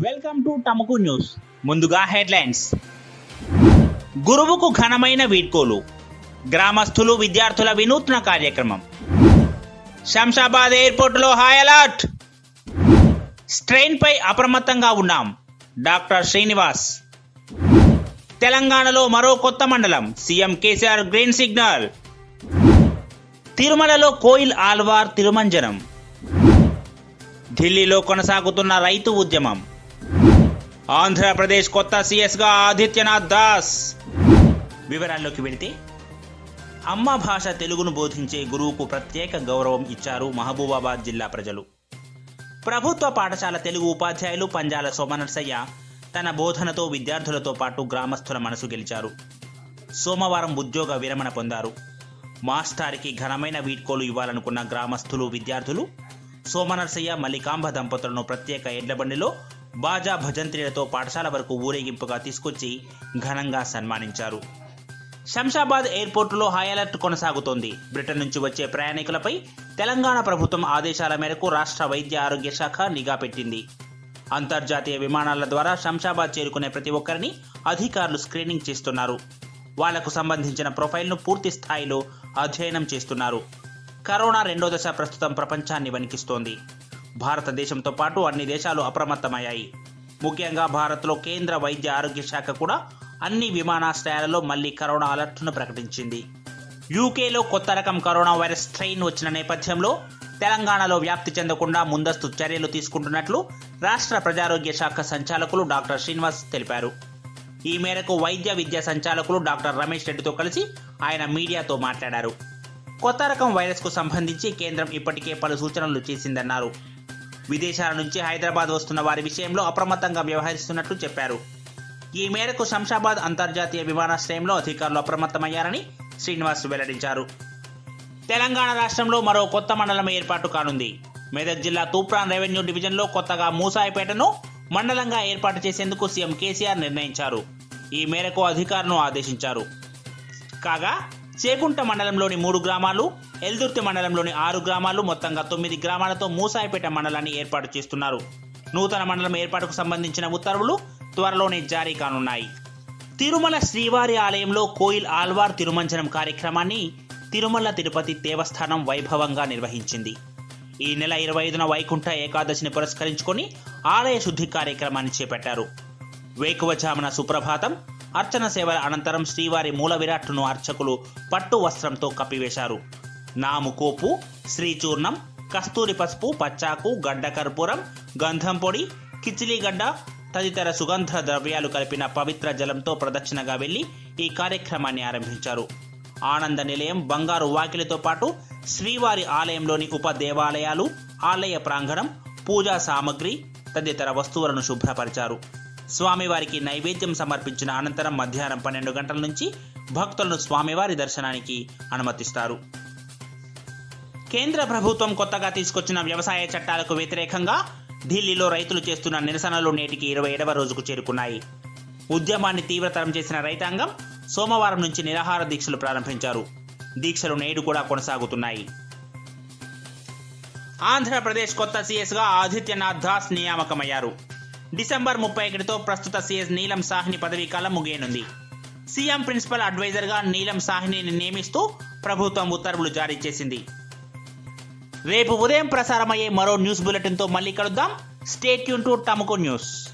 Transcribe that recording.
Welcome to టమకు news ముందుగా headlines గురువుకు ఘనమైన వీడ్కోలు. గ్రామస్తులు విద్యార్థుల వినూత్న కార్యక్రమం. శంషాబాద్ ఎయిర్పోర్టులో హై అలర్ట్ స్ట్రెయిన్ పై అప్రమత్తంగా ఉన్నాం. డాక్టర్ శ్రీనివాస్. తెలంగాణలో మరో కొత్త మండలం సీఎం కేసీఆర్ గ్రీన్ సిగ్నల్. తిరుమలలో కోయిల్ ఆల్వార్ తిరుమంజనం. ఢిల్లీలో కొనసాగుతున్న రైతు ఉద్యమం. ఆంధ్రప్రదేశ్ కొత్త సీఎస్గా ఆదిత్యనాథ్ దాస్. వివరాల్లోకి వెళితే అమ్మ భాష తెలుగును బోధించే గురువుకు ప్రత్యేక గౌరవం ఇచ్చారు మహబూబాబాద్ జిల్లా ప్రజలు. ప్రభుత్వ పాఠశాల తెలుగు ఉపాధ్యాయులు పంజాల సోమనర్సయ్య తన బోధనతో విద్యార్థులతో పాటు గ్రామస్తుల మనసు గెలిచారు. సోమవారం ఉద్యోగ విరమణ పొందారు. మాస్టారికి ఘనమైన వీడ్కోలు ఇవ్వాలనుకున్న గ్రామస్తులు విద్యార్థులు సోమనర్సయ్య మల్లికాంబ దంపతులను ప్రత్యేక ఎడ్లబండిలో బాజా భజంత్రీలతో పాఠశాల వరకు ఊరేగింపుగా తీసుకొచ్చి ఘనంగా సన్మానించారు. శంషాబాద్ ఎయిర్పోర్టులో హై అలర్ట్ కొనసాగుతోంది. బ్రిటన్ నుంచి వచ్చే ప్రయాణికులపై తెలంగాణ ప్రభుత్వం ఆదేశాల మేరకు రాష్ట్ర వైద్య ఆరోగ్య శాఖ నిఘా పెట్టింది. అంతర్జాతీయ విమానాల ద్వారా శంషాబాద్ చేరుకునే ప్రతి ఒక్కరిని అధికారులు స్క్రీనింగ్ చేస్తున్నారు. వాళ్ళకు సంబంధించిన ప్రొఫైల్ను పూర్తి స్థాయిలో అధ్యయనం చేస్తున్నారు. కరోనా రెండో దశ ప్రస్తుతం ప్రపంచాన్ని వణికిస్తోంది. భారతదేశంతో పాటు అన్ని దేశాలు అప్రమత్తమయ్యాయి. ముఖ్యంగా భారత్లో కేంద్ర వైద్య ఆరోగ్య శాఖ కూడా అన్ని విమానాశ్రయాలలో మళ్ళీ కరోనా అలర్ట్ను ప్రకటించింది. యూకేలో కొత్త రకం కరోనా వైరస్ స్ట్రెయిన్ వచ్చిన నేపథ్యంలో తెలంగాణలో వ్యాప్తి చెందకుండా ముందస్తు చర్యలు తీసుకుంటున్నట్లు రాష్ట్ర ప్రజారోగ్య శాఖ సంచాలకులు డాక్టర్ శ్రీనివాస్ తెలిపారు. ఈ మేరకు వైద్య విద్యా సంచాలకులు డాక్టర్ రమేష్ రెడ్డితో కలిసి ఆయన మీడియాతో మాట్లాడారు. కొత్త రకం వైరస్కు సంబంధించి కేంద్రం ఇప్పటికే పలు సూచనలు చేసిందన్నారు. విదేశాల నుంచి హైదరాబాద్ వస్తున్న వారి విషయంలో అప్రమత్తంగా వ్యవహరిస్తున్నట్లు చెప్పారు. ఈ మేరకు శంషాబాద్ అంతర్జాతీయ విమానాశ్రయంలో అధికారులు అప్రమత్తమయ్యారని శ్రీనివాస్ వెల్లడించారు. తెలంగాణ రాష్ట్రంలో మరో కొత్త మండలం ఏర్పాటు కానుంది. మెదక్ జిల్లా తూప్రాన్ రెవెన్యూ డివిజన్లో కొత్తగా మూసాయిపేటను మండలంగా ఏర్పాటు చేసేందుకు సీఎం కేసీఆర్ నిర్ణయించారు. ఈ మేరకు అధికారులను ఆదేశించారు. కాగా చేకుంట మండలంలోని మూడు గ్రామాలు ఎల్దుర్తి మండలంలోని ఆరు గ్రామాలు మొత్తంగా తొమ్మిది గ్రామాలతో మూసాయిపేట మండలాన్ని ఏర్పాటు చేస్తున్నారు. నూతన మండలం ఏర్పాటుకు సంబంధించిన ఉత్తర్వులు త్వరలోనే జారీ కానున్నాయి. తిరుమల శ్రీవారి ఆలయంలో కోయిల్ ఆల్వార్ తిరుమంజనం కార్యక్రమాన్ని తిరుమల తిరుపతి దేవస్థానం వైభవంగా నిర్వహించింది. ఈ నెల ఇరవై ఐదున వైకుంఠ ఏకాదశిని పురస్కరించుకొని ఆలయ శుద్ధి కార్యక్రమాన్ని చేపట్టారు. వేకువజామున సుప్రభాతం అర్చన సేవల అనంతరం శ్రీవారి మూల విరాట్టును అర్చకులు పట్టు వస్త్రంతో కప్పివేశారు. నాముకోపు శ్రీచూర్ణం కస్తూరి పసుపు పచ్చాకు గడ్డ కర్పూరం గంధం పొడి కిచిలిగడ్డ తదితర సుగంధ ద్రవ్యాలు కలిపిన పవిత్ర జలంతో ప్రదక్షిణగా వెళ్ళి ఈ కార్యక్రమాన్ని ఆరంభించారు. ఆనంద నిలయం బంగారు వాకిలితో పాటు శ్రీవారి ఆలయంలోని ఉప దేవాలయాలు ఆలయ ప్రాంగణం పూజా సామగ్రి తదితర వస్తువులను శుభ్రపరిచారు. స్వామివారికి నైవేద్యం సమర్పించిన అనంతరం మధ్యాహ్నం పన్నెండు గంటల నుంచి భక్తులను స్వామివారి దర్శనానికి అనుమతిస్తారు. కేంద్ర ప్రభుత్వం కొత్తగా తీసుకొచ్చిన వ్యవసాయ చట్టాలకు వ్యతిరేకంగా ఢిల్లీలో రైతులు చేస్తున్న నిరసనలు నేటికి ఇరవై ఏడవ రోజుకు చేరుకున్నాయి. ఉద్యమాన్ని తీవ్రతరం చేసిన రైతాంగం సోమవారం నుంచి నిరాహార దీక్షలు ప్రారంభించారు. దీక్షలు నేడు కూడా కొనసాగుతున్నాయి. ఆంధ్రప్రదేశ్ కొత్త సీఎస్గా ఆదిత్యనాథ్ దాస్ నియామకమయ్యారు. డిసెంబర్ ముప్పై ఒకటితో ప్రస్తుత సీఎస్ నీలం సాహ్ని పదవీ కాలం ముగియనుంది. సీఎం ప్రిన్సిపల్ అడ్వైజర్గా నీలం సాహ్నిని నియమిస్తూ ప్రభుత్వం ఉత్తర్వులు జారీ చేసింది. రేపు ఉదయం ప్రసారమయ్యే మరో న్యూస్ బులెటిన్తో మళ్ళీ కలుద్దాం. State Yoon to టమకో news